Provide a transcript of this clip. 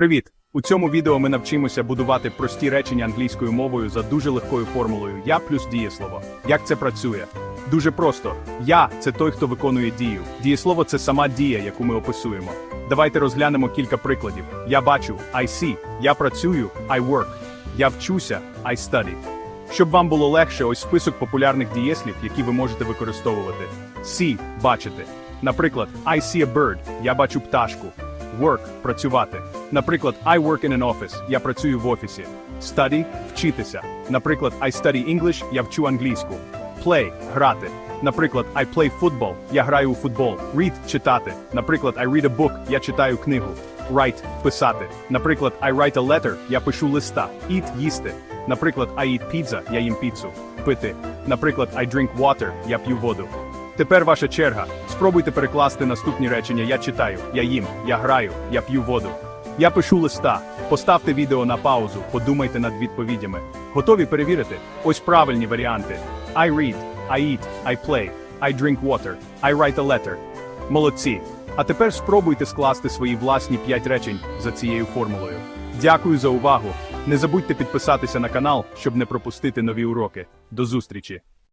Привіт! У цьому відео ми навчимося будувати прості речення англійською мовою за дуже легкою формулою я плюс дієслово. Як це працює? Дуже просто. Я це той, хто виконує дію. Дієслово це сама дія, яку ми описуємо. Давайте розглянемо кілька прикладів. Я бачу I see. Я працюю I work. Я вчуся I study. Щоб вам було легше, ось список популярних дієслів, які ви можете використовувати. See – бачити. Наприклад, I see a bird. Я бачу пташку. Work – працювати. Наприклад, I work in an office. Я працюю в офісі. Study – вчитися. Наприклад, I study English. Я вчу англійську. Play – грати. Наприклад, I play football. Я граю у футбол. Read – читати. Наприклад, I read a book. Я читаю книгу. Write – писати. Наприклад, I write a letter. Я пишу листа. Eat – їсти. Наприклад, I eat pizza. Я їм піцу. Пити. Наприклад, I drink water. Я п'ю воду. Тепер ваша черга. Спробуйте перекласти наступні речення. Я читаю, я їм, я граю, я п'ю воду. Я пишу листа. Поставте відео на паузу, подумайте над відповідями. Готові перевірити? Ось правильні варіанти: I read, I eat, I play, I drink water, I write a letter. Молодці. А тепер спробуйте скласти свої власні 5 речень за цією формулою. Дякую за увагу. Не забудьте підписатися на канал, щоб не пропустити нові уроки. До зустрічі!